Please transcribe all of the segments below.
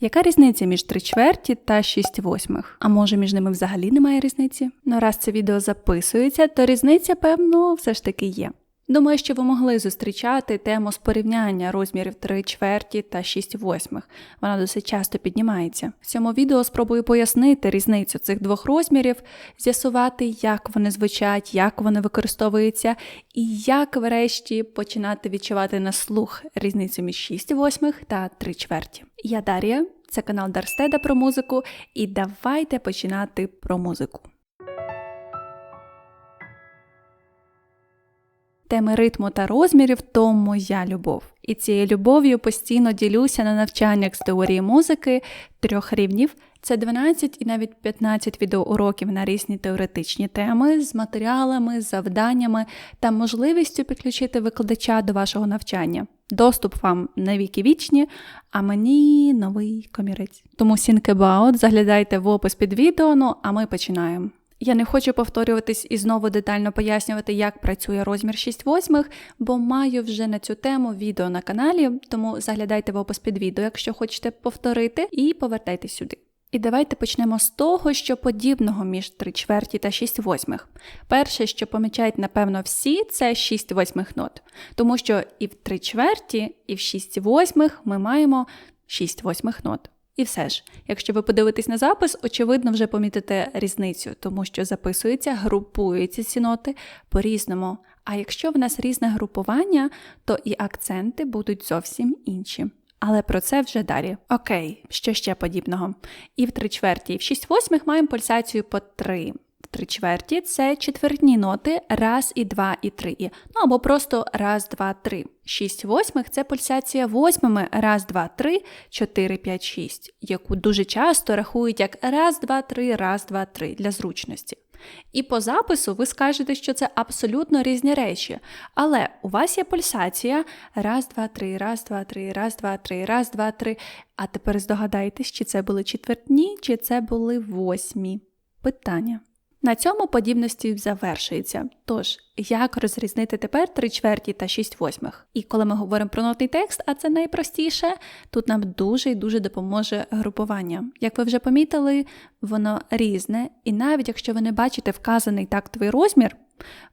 Яка різниця між 3 чверті та 6 восьмих? А може між ними взагалі немає різниці? Ну раз це відео записується, то різниця, певно, все ж таки є. Думаю, що ви могли зустрічати тему з порівняння розмірів 3 чверті та 6 восьмих. Вона досить часто піднімається. В цьому відео спробую пояснити різницю цих двох розмірів, з'ясувати, як вони звучать, як вони використовуються, і як врешті починати відчувати на слух різницю між 6 восьмих та 3 чверті. Я Дар'я, це канал Дарстеда про музику, і давайте починати про музику. Теми ритму та розмірів то моя любов. І цією любов'ю постійно ділюся на навчаннях з теорії музики трьох рівнів. Це 12 і навіть 15 відеоуроків на різні теоретичні теми з матеріалами, завданнями та можливістю підключити викладача до вашого навчання. Доступ вам на віки вічні, а мені новий комірець. Тому think about, заглядайте в опис під відео, ну а ми починаємо. Я не хочу повторюватись і знову детально пояснювати, як працює розмір 6 восьмих, бо маю вже на цю тему відео на каналі, тому заглядайте в опис під відео, якщо хочете повторити, і повертайтесь сюди. І давайте почнемо з того, що подібного між 3 чверті та 6 восьмих. Перше, що помічають, напевно, всі, це 6 восьмих нот, тому що і в 3 чверті, і в 6 восьмих ми маємо 6 восьмих нот. І все ж, якщо ви подивитесь на запис, очевидно, вже помітите різницю, тому що записується, групуються ці ноти по-різному. А якщо в нас різне групування, то і акценти будуть зовсім інші. Але про це вже далі. Окей, що ще подібного. І в три чверті, і в шість восьмих маємо пульсацію по три три чверті це четвертні ноти раз і два і три. Ну або просто раз, два, три. Шість восьмих це пульсація восьмими раз, два, три, чотири, п'ять, шість, яку дуже часто рахують як раз, два, три, раз, два, три для зручності. І по запису ви скажете, що це абсолютно різні речі. Але у вас є пульсація раз, два, три, раз, два, три, раз, два, три, раз, два, три. А тепер здогадайтесь, чи це були четвертні, чи це були восьмі. Питання. На цьому подібності завершується. Тож, як розрізнити тепер 3 чверті та 6 восьмих? І коли ми говоримо про нотний текст, а це найпростіше, тут нам дуже і дуже допоможе групування. Як ви вже помітили, воно різне, і навіть якщо ви не бачите вказаний тактовий розмір,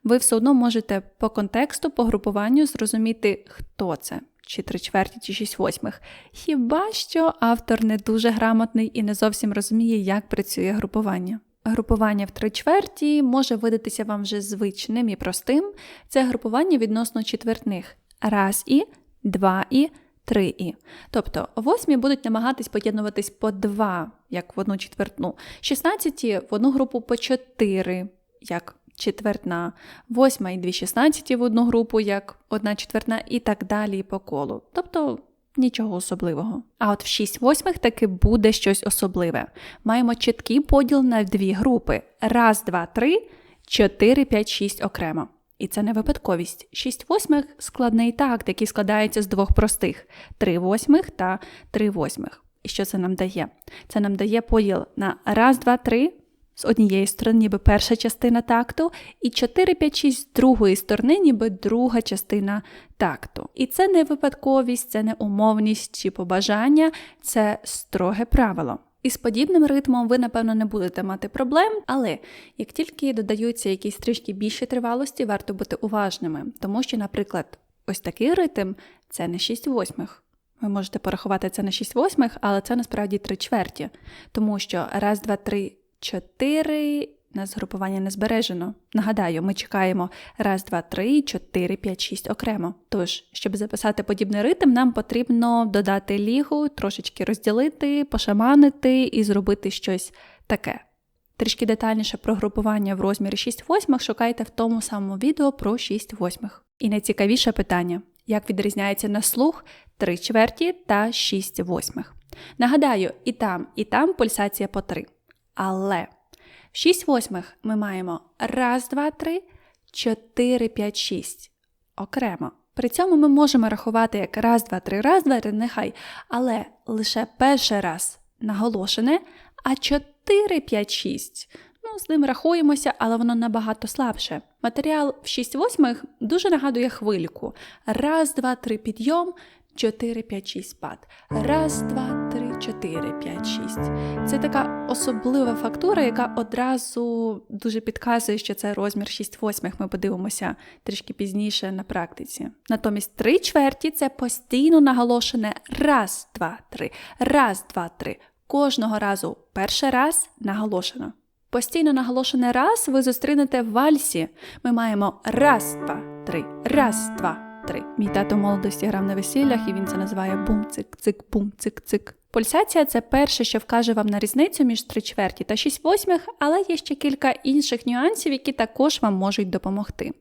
ви все одно можете по контексту, по групуванню зрозуміти, хто це. Чи три чверті, чи шість восьмих. Хіба що автор не дуже грамотний і не зовсім розуміє, як працює групування. Групування в три чверті може видатися вам вже звичним і простим. Це групування відносно четвертних раз і, два і, три і. Тобто восьмі будуть намагатись поєднуватись по два, як в одну четвертну, шістнадцяті в одну групу по чотири, як четвертна, восьма і дві шістнадцяті в одну групу, як одна четвертна, і так далі по колу. Тобто Нічого особливого. А от в 6 восьмих таки буде щось особливе. Маємо чіткий поділ на дві групи: раз, два, три, чотири, п'ять, шість окремо. І це не випадковість. 6 восьмих складний такт, який складається з двох простих: 3 восьмих та 3 восьмих. І що це нам дає? Це нам дає поділ на раз, два, три з однієї сторони, ніби перша частина такту, і 4, 5, 6 з другої сторони, ніби друга частина такту. І це не випадковість, це не умовність чи побажання, це строге правило. І з подібним ритмом ви, напевно, не будете мати проблем, але як тільки додаються якісь трішки більші тривалості, варто бути уважними, тому що, наприклад, ось такий ритм це не 6 восьмих. Ви можете порахувати це на 6 восьмих, але це насправді 3 чверті, тому що раз, два, три, 4 нас групування не збережено. Нагадаю, ми чекаємо раз, два, три, чотири, п'ять, шість окремо. Тож, щоб записати подібний ритм, нам потрібно додати лігу, трошечки розділити, пошаманити і зробити щось таке. Трішки детальніше про групування в розмірі 6 восьмих шукайте в тому самому відео про 6 восьмих. І найцікавіше питання: як відрізняється на слух 3 чверті та 6 восьмих? Нагадаю, і там, і там пульсація по 3. Але в 6 восьмих ми маємо раз, два, три, 4, 5, 6 окремо. При цьому ми можемо рахувати як раз, два, три, раз, два, три, нехай, але лише перший раз наголошене, а 4, 5, 6. Ну, з ним рахуємося, але воно набагато слабше. Матеріал в 6 восьмих дуже нагадує хвильку. Раз, два, три, підйом, 4, 5, 6 спад. Раз, два, три, 4, 5, 6. Це така особлива фактура, яка одразу дуже підказує, що це розмір 6 восьмих. Ми подивимося трішки пізніше на практиці. Натомість 3 чверті це постійно наголошене раз, два, три, раз, два, три. Кожного разу перший раз наголошено. Постійно наголошене раз ви зустрінете в вальсі. Ми маємо раз, два, три, раз, два, три. Мій тато в молодості грав на весіллях, і він це називає бум-цик-цик, бум-цик-цик. Пульсація це перше, що вкаже вам на різницю між три чверті та 6 восьмих, але є ще кілька інших нюансів, які також вам можуть допомогти.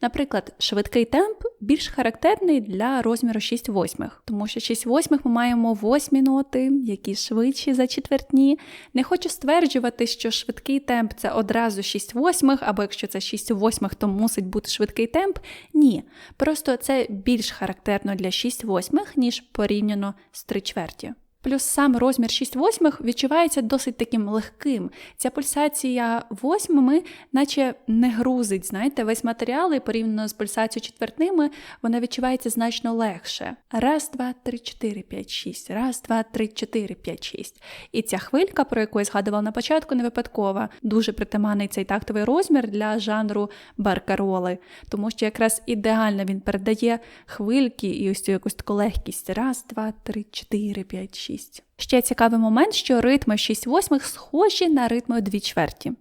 Наприклад, швидкий темп більш характерний для розміру 6 восьмих, тому що 6 восьмих ми маємо восьмі ноти, які швидші за четвертні. Не хочу стверджувати, що швидкий темп це одразу 6 восьмих, або якщо це 6 восьмих, то мусить бути швидкий темп. Ні. Просто це більш характерно для 6 восьмих, ніж порівняно з 3 чверті. Плюс сам розмір 6 восьмих відчувається досить таким легким. Ця пульсація восьмими, наче не грузить, знаєте, весь матеріал і порівняно з пульсацією четвертними, вона відчувається значно легше. Раз, два, три, чотири, п'ять, шість. Раз, два, три, чотири, п'ять, шість. І ця хвилька, про яку я згадувала на початку, не випадкова. Дуже притаманний цей тактовий розмір для жанру баркароли, тому що якраз ідеально він передає хвильки і ось цю якусь таку легкість. Раз, два, три, чотири, п'ять, шість. Ще цікавий момент, що ритми 6 восьмих схожі на ритми 2 чверті.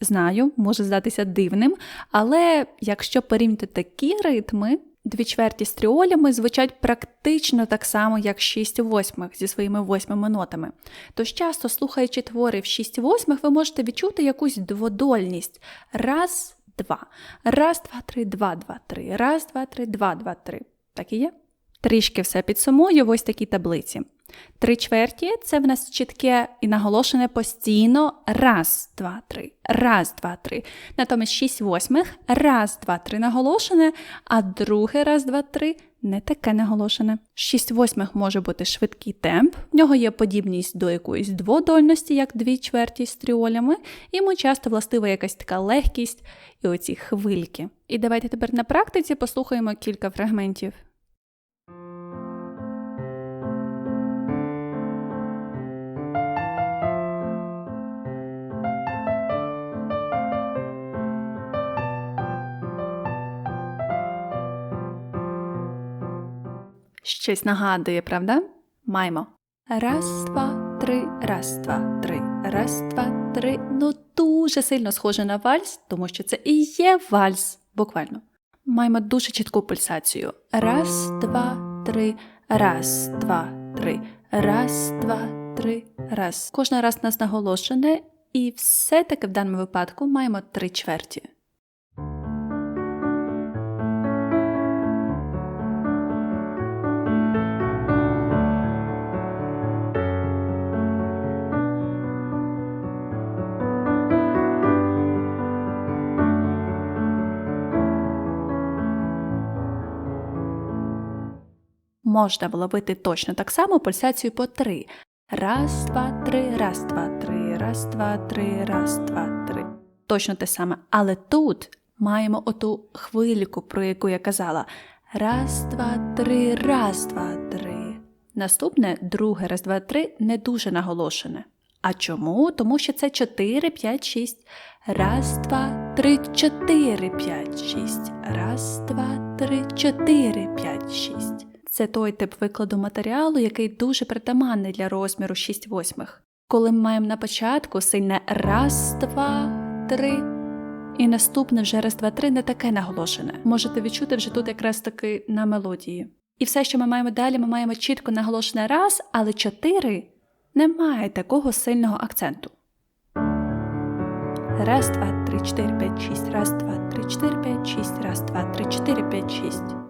Знаю, може здатися дивним, але якщо порівняти такі ритми, дві чверті з тріолями звучать практично так само, як 6 восьмих зі своїми восьмими нотами. Тож часто, слухаючи твори в 6 восьмих, ви можете відчути якусь дводольність. Раз, два. Раз, два, три, два, два, три. Раз, два, три, два, два, три. Так і є? Трішки все підсумую в ось такій таблиці. Три чверті це в нас чітке і наголошене постійно раз, два, три, раз, два, три. Натомість шість восьмих раз, два, три наголошене, а друге раз, два, три не таке наголошене. Шість восьмих може бути швидкий темп, в нього є подібність до якоїсь дводольності, як дві чверті з тріолями, йому часто властива якась така легкість і оці хвильки. І давайте тепер на практиці послухаємо кілька фрагментів. Щось нагадує, правда? Маймо. Раз, два, три, раз, два, три, раз, два, три. Ну дуже сильно схоже на вальс, тому що це і є вальс, буквально. Маємо дуже чітку пульсацію. Раз, два, три, раз, два, три, раз, два, три, раз. Кожен раз нас наголошене, і все-таки в даному випадку маємо три чверті. Можна вловити точно так само пульсацію по три. Раз, два, три, раз, два, три, раз, два, три, раз, два, три. Точно те саме. Але тут маємо оту хвильку, про яку я казала. Раз, два, три, раз, два, три. Наступне, друге, раз, два, три, не дуже наголошене. А чому? Тому що це 4, 5, 6. Раз, два, три, чотири, п'ять, шість. Раз, два, три, чотири, п'ять, шість. Це той тип викладу матеріалу, який дуже притаманний для розміру 6 восьмих. Коли ми маємо на початку сильне раз, два, три, і наступне вже раз, два, три не таке наголошене. Можете відчути вже тут якраз таки на мелодії. І все, що ми маємо далі, ми маємо чітко наголошене раз, але чотири немає такого сильного акценту. Раз, два, три, чотири, п'ять, шість. Раз, два, три, чотири, п'ять, шість. Раз, два, три, чотири, п'ять, шість.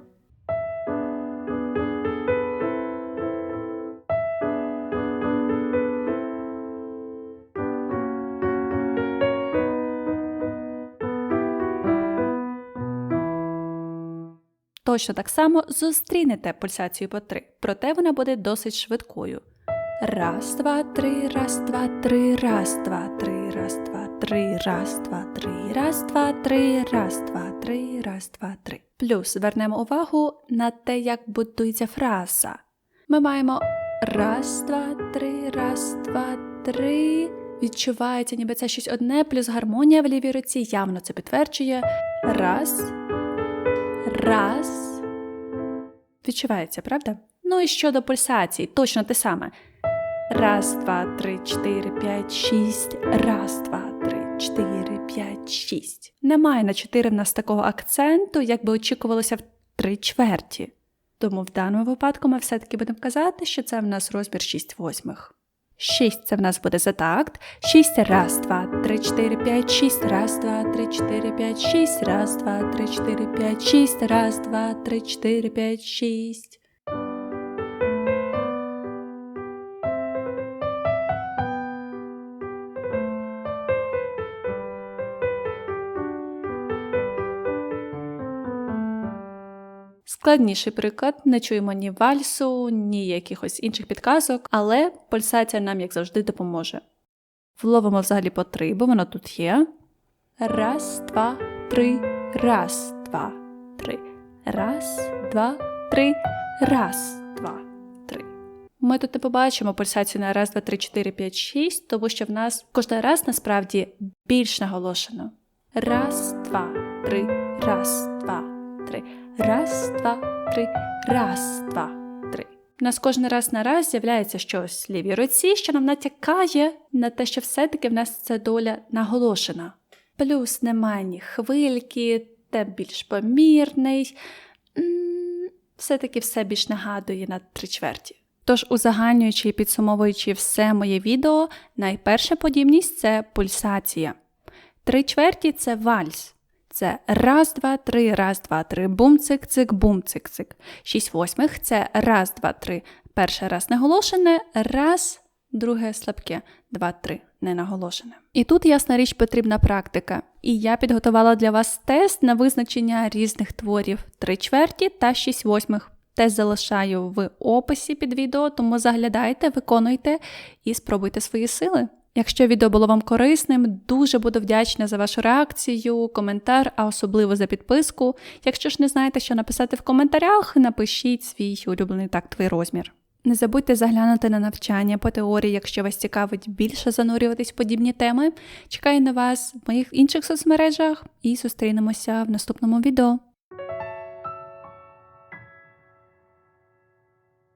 Точно так само зустрінете пульсацію по три, проте вона буде досить швидкою. Раз, два, три, раз, два, три, раз, два, три, раз, два, три, раз, два, три, раз, два, три, раз, два, три, раз, два, три. Плюс звернемо увагу на те, як будується фраза. Ми маємо Раз, два, три, раз, два, три. Відчувається, ніби це щось одне, плюс гармонія в лівій руці явно це підтверджує. Раз. Раз. Відчувається, правда? Ну і щодо пульсації, точно те саме. Раз, два, три, чотири, п'ять, шість. Раз, два, три, чотири, п'ять, шість. Немає на чотири в нас такого акценту, як би очікувалося в три чверті. Тому в даному випадку ми все-таки будемо казати, що це в нас розмір 6 восьмих. 6 це в нас буде за такт. 6 раз, два, три, чотири, п'ять, шість, раз, два, три, чотири, п'ять, шість, раз, два, три, чотири, п'ять, шість, раз, два, три, чотири, п'ять, шість. Складніший приклад, не чуємо ні вальсу, ні якихось інших підказок, але пульсація нам, як завжди, допоможе. Вловимо взагалі по три, бо воно тут є. Раз, два, три, раз, два, три. Раз, два, три, раз, два, три. Ми тут не побачимо пульсацію на раз, два, три, чотири, п'ять, шість, тому що в нас кожен раз насправді більш наголошено. Раз, два, три, раз, два, три. Раз, два, три, раз, два, три. У нас кожен раз на раз з'являється щось в лівій руці, що нам натякає на те, що все-таки в нас ця доля наголошена. Плюс немає ні хвильки, темп більш помірний. Все-таки все більш нагадує на три чверті. Тож, узагальнюючи і підсумовуючи все моє відео, найперша подібність це пульсація. Три чверті це вальс. Це раз, два, три, раз, два, три, бум, цик, цик, бум, цик, цик. Шість восьмих це раз, два, три. Перший раз наголошене, раз, друге слабке, два, три, не наголошене. І тут, ясна річ, потрібна практика. І я підготувала для вас тест на визначення різних творів три чверті та шість восьмих. Тест залишаю в описі під відео, тому заглядайте, виконуйте і спробуйте свої сили. Якщо відео було вам корисним, дуже буду вдячна за вашу реакцію, коментар, а особливо за підписку. Якщо ж не знаєте, що написати в коментарях, напишіть свій улюблений тактовий розмір. Не забудьте заглянути на навчання по теорії, якщо вас цікавить більше занурюватись в подібні теми. Чекаю на вас в моїх інших соцмережах і зустрінемося в наступному відео.